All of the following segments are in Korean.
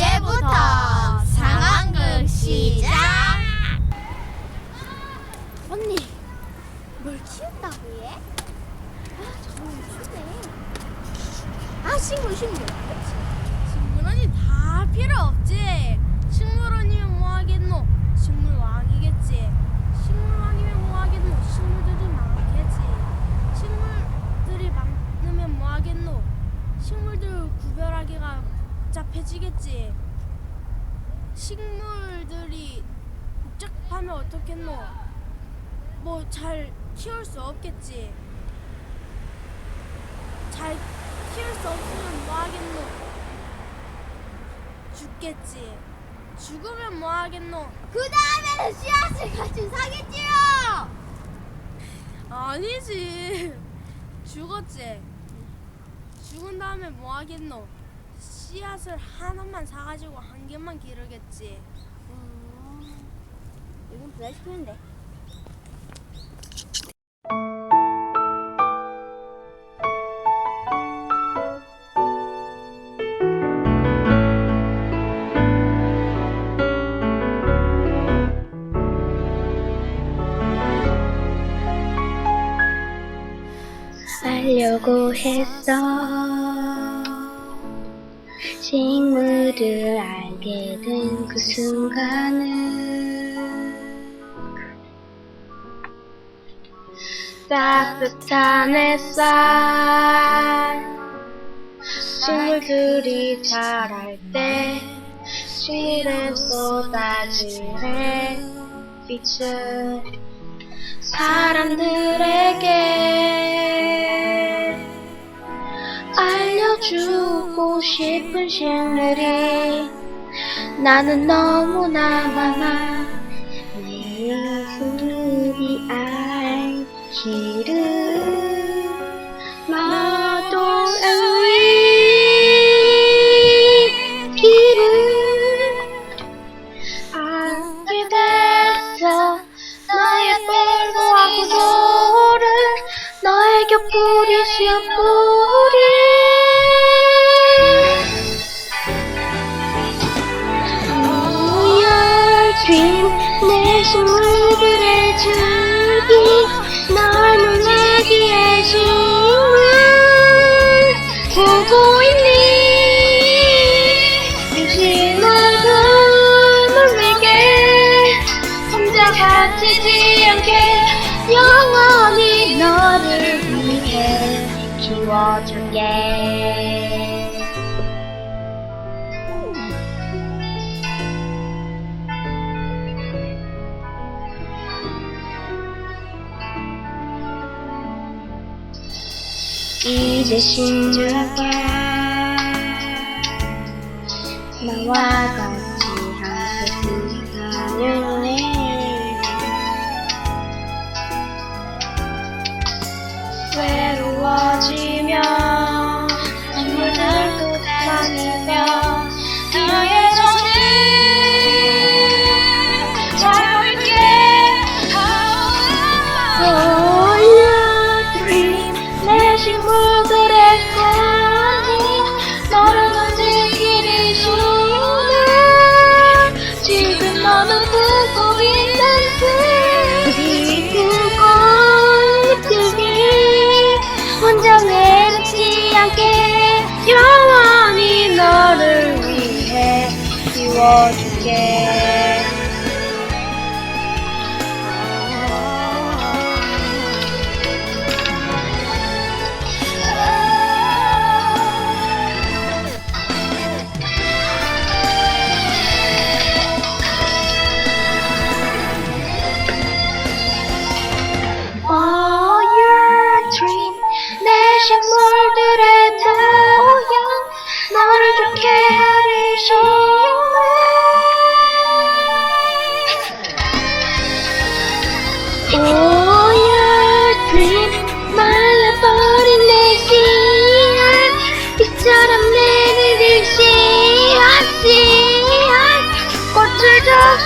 이제부터 상황극 시작. 언니, 뭘 키운다고 얘? 아, 정말 추네. 아, 식물, 식물. 식물 언니 다 필요 없지. 식물 언니면 뭐 하겠노? 식물 왕이겠지. 식물 왕이면 뭐 하겠노? 식물들이 많겠지. 식물들이 많으면 뭐 하겠노? 식물들 구별하기가 복잡해지겠지. 식물들이 복잡하면 어떻겠노? 뭐 잘 키울 수 없겠지. 잘 키울 수 없으면 뭐 하겠노? 죽겠지. 죽으면 뭐 하겠노? 그 다음에는 씨앗을 같이 사겠지요. 아니지. 죽었지. 죽은 다음에 뭐 하겠노? 씨앗을 하나만 사가지고 한 개만 기르겠지. 음, 이건 부자시키는데. 알려고 했어 식물을 알게 된 그 순간은 따뜻한 햇살 식물들이 자랄 때 실에 쏟아질 햇빛을 사람들에게 알려주고 싶은 식물이 나는 너무나 많아 내 이웃이 알기를 나도 길을 알게 됐어 나의 뻘고와 구조를 너의 곁 뿌리 씨앗뿌 식물들의 줄기 널 눈내기에 식물 보고 있니? 얼굴을 내게 혼자 갇히지 않게 영원히 너를 위해 키워줄게 이제 시작해 나와 같이 함께 가는 일 외로워지며 키워줄게 For your dream 내 식물들의 모양 너를 좋게 하리 식물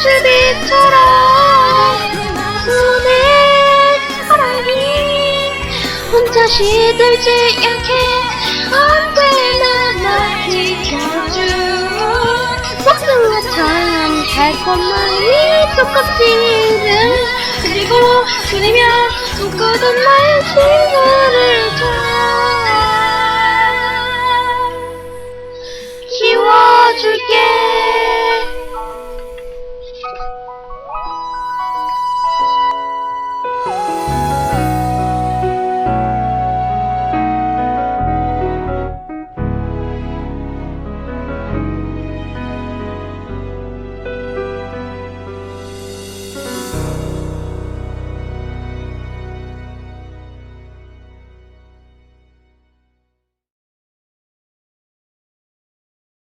빛처럼 눈에 사랑이 혼자 시들지 않게 언제나 날 지켜준 달콤한 이 족껍질을 그리고 그리며 꿈꾸던 나의 친구를 줘